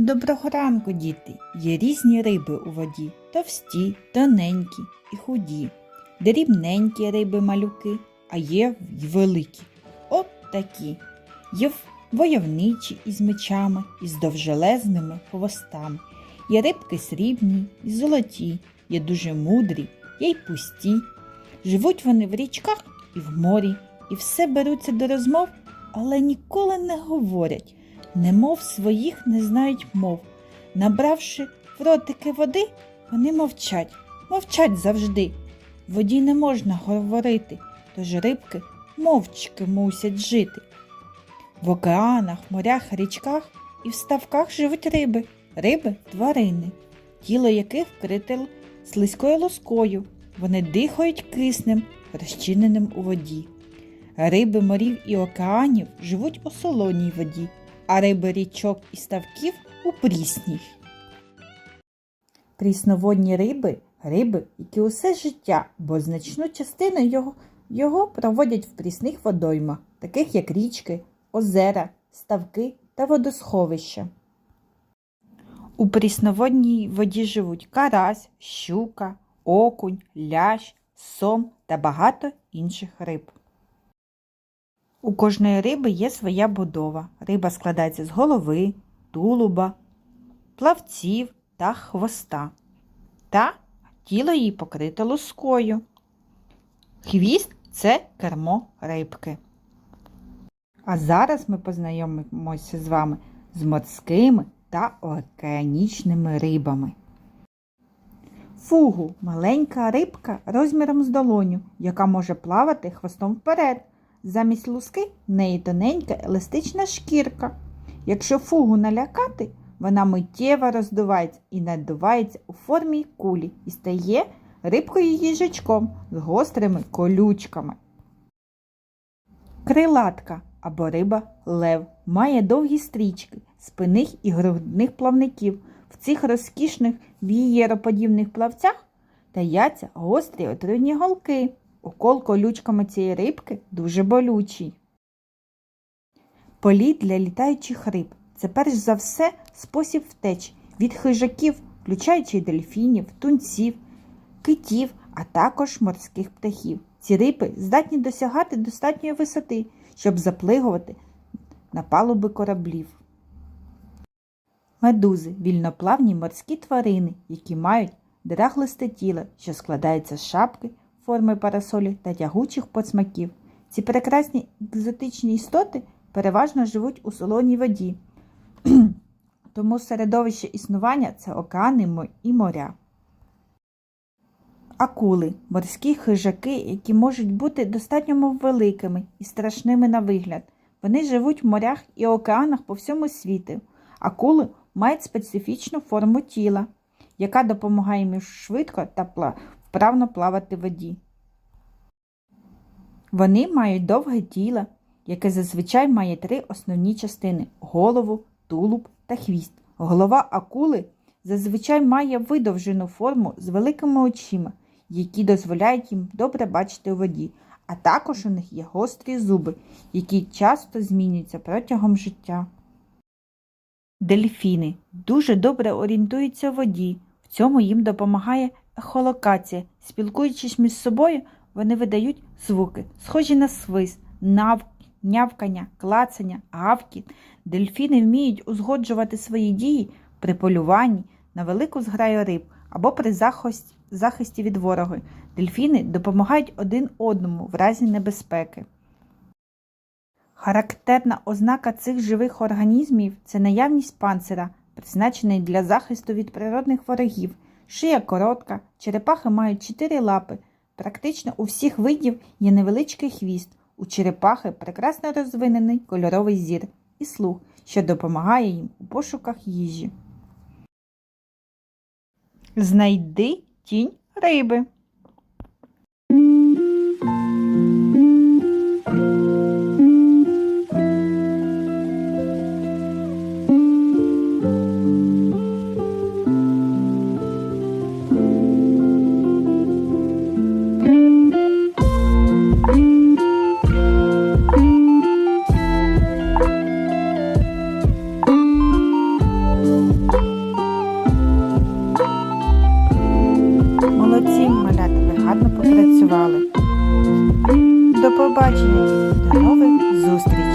Доброго ранку, діти! Є різні риби у воді товсті, тоненькі і худі, дрібненькі риби малюки, а є й великі. От такі. Є войовничі із мечами, із довжелезними хвостами. Є рибки срібні і золоті, є дуже мудрі, є й пусті. Живуть вони в річках і в морі, і все беруться до розмов, але ніколи не говорять немов своїх не знають мов. Набравши в ротики води, вони мовчать, мовчать завжди. Воді не можна говорити, тож рибки мовчки мусять жити. В океанах, морях, річках і в ставках живуть риби, риби тварини, тіло яких вкрите слизькою лоскою. Вони дихають киснем, розчиненим у воді. Риби морів і океанів живуть у солоній воді, а риби річок і ставків у прісній. Прісноводні риби риби, які усе життя, бо значну частину його, його проводять в прісних водоймах, таких як річки, озера, ставки та водосховища. У прісноводній воді живуть карась, щука, окунь, лящ, сом та багато інших риб. У кожної риби є своя будова. Риба складається з голови, тулуба, плавців та хвоста. Та тіло її покрите лускою. Хвіст це кермо рибки. А зараз ми познайомимося з вами з морськими та океанічними рибами. Фугу маленька рибка розміром з долоню, яка може плавати хвостом вперед. Замість луски в неї тоненька еластична шкірка. Якщо фугу налякати, вона миттєво роздувається і надувається у формі кулі і стає рибкою їжачком з гострими колючками. Крилатка або риба лев має довгі стрічки спинних і грудних плавників. В цих розкішних вієроподібних плавцях таяться гострі отруйні голки. Укол колючками цієї рибки дуже болючий. Політ для літаючих риб це перш за все спосіб втечі від хижаків, включаючи дельфінів, тунців, китів, а також морських птахів. Ці риби здатні досягати достатньої висоти, щоб заплигувати на палуби кораблів. Медузи вільноплавні морські тварини, які мають драглисте тіло, що складається з шапки, форми парасолі та тягучих поцмаків. Ці прекрасні екзотичні істоти переважно живуть у солоній воді, тому середовище існування це океани і моря. Акули морські хижаки, які можуть бути достатньо великими і страшними на вигляд. Вони живуть в морях і океанах по всьому світу. Акули мають специфічну форму тіла, яка допомагає їм швидко та вправно плавати в воді. Вони мають довге тіло, яке зазвичай має три основні частини голову, тулуб та хвіст. Голова акули зазвичай має видовжену форму з великими очима, які дозволяють їм добре бачити у воді, а також у них є гострі зуби, які часто змінюються протягом життя. Дельфіни дуже добре орієнтуються у воді. В цьому їм допомагає ехолокація. Спілкуючись між собою, вони видають звуки, схожі на свист, нав, нявкання, клацання, гавкіт. Дельфіни вміють узгоджувати свої дії при полюванні на велику зграю риб або при захисті, від ворога. Дельфіни допомагають один одному в разі небезпеки. Характерна ознака цих живих організмів це наявність панцира, призначений для захисту від природних ворогів. Шия коротка, черепахи мають чотири лапи. Практично у всіх видів є невеличкий хвіст. У черепахи прекрасно розвинений кольоровий зір і слух, що допомагає їм у пошуках їжі. Знайди тінь риби. Працювали. До побачення, до нових зустрічей!